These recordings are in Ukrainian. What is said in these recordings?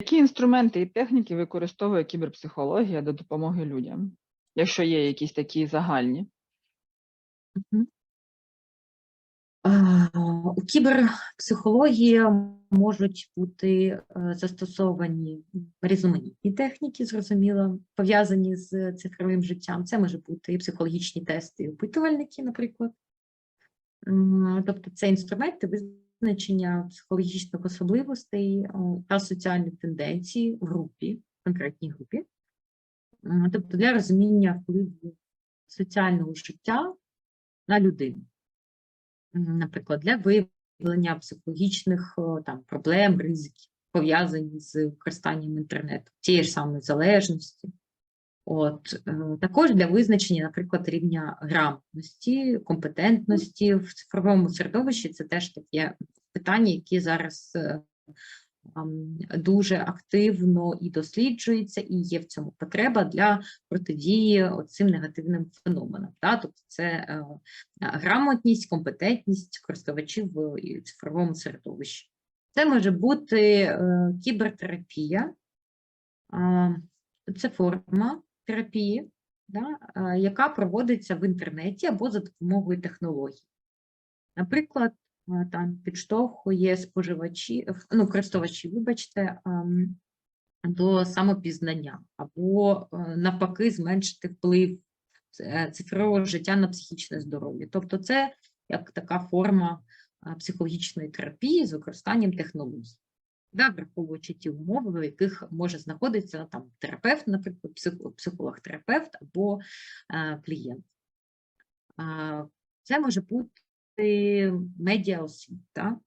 Які інструменти і техніки використовує кіберпсихологія до допомоги людям, якщо є якісь такі загальні? У кіберпсихології можуть бути е, застосовані різноманітні техніки, зрозуміло, пов'язані з цифровим життям. Це може бути і психологічні тести, і опитувальники, наприклад. Тобто це інструменти визначення психологічних особливостей та соціальних тенденцій в групі, в конкретній групі. Тобто для розуміння впливу соціального життя на людину. Наприклад, для виявлення психологічних там, проблем, ризиків, пов'язані з використанням інтернету, тієї ж самої залежності. От, е, також для визначення, наприклад, рівня грамотності, компетентності в цифровому середовищі це теж таке питання, які зараз е, дуже активно і досліджується, і є в цьому потреба для протидії цим негативним феноменам. Да? Тобто це е, грамотність, компетентність користувачів в цифровому середовищі. Це може бути кібертерапія, це форма терапії, да, е, яка проводиться в інтернеті або за допомогою технологій. Наприклад, е, там підштовхує споживачі, ну, користувачі, вибачте, до самопізнання, або е, навпаки зменшити вплив цифрового життя на психічне здоров'я. Тобто, це як така форма психологічної терапії з використанням технологій, да, враховуючи ті умови, в яких може знаходитися там терапевт, наприклад, психолог-терапевт або е, клієнт. Це може бути медіаосвіта,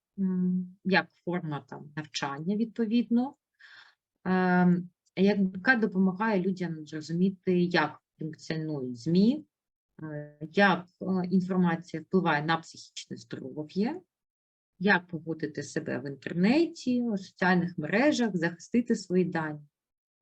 як форма там навчання відповідно, ем, яка допомагає людям зрозуміти, як функціонують ЗМІ, е, як е, інформація впливає на психічне здоров'я, як поводити себе в інтернеті, у соціальних мережах, захистити свої дані.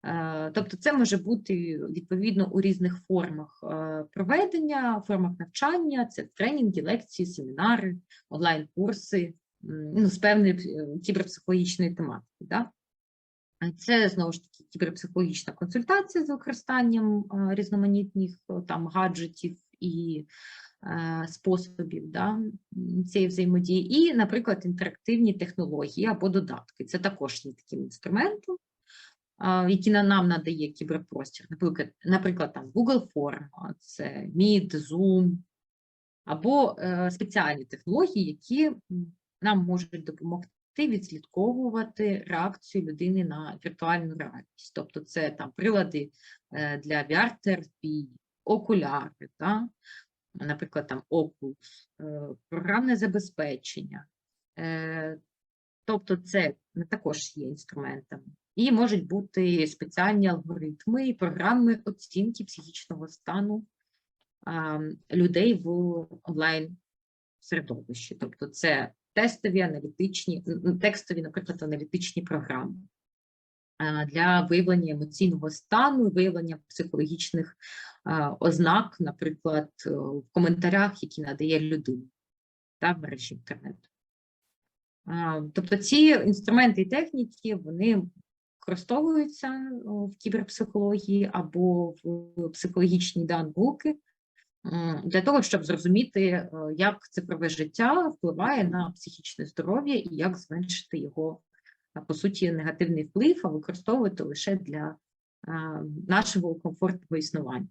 Е, Тобто це може бути відповідно у різних формах е, проведення, формах навчання, це тренінги, лекції, семінари, онлайн-курси, ну, з певної е, кіберпсихологічної тематики. Да? Це знову ж таки кіберпсихологічна консультація з використанням різноманітних там гаджетів і способів да, цієї взаємодії, і, наприклад, інтерактивні технології або додатки. Це також є таким інструментом, які нам надає кіберпростір. Наприклад, наприклад, там Google Form, це Meet, Zoom, або е, спеціальні технології, які нам можуть допомогти відслідковувати реакцію людини на віртуальну реальність. Тобто це там прилади е, для VR-терапії, окуляри, та? Наприклад, там Oculus, е, програмне забезпечення. Е, Тобто це також є інструментами. І можуть бути спеціальні алгоритми і програми оцінки психічного стану людей в онлайн середовищі. Тобто це тестові аналітичні, текстові, наприклад, аналітичні програми для виявлення емоційного стану, виявлення психологічних ознак, наприклад, е, в коментарях, які надає людина та мережі інтернету. Тобто ці інструменти і техніки вони використовуються в кіберпсихології або в психологічні данбуки для того, щоб зрозуміти, е, як цифрове життя впливає на психічне здоров'я і як зменшити його, по суті, негативний вплив, а використовувати лише для нашого комфортного існування.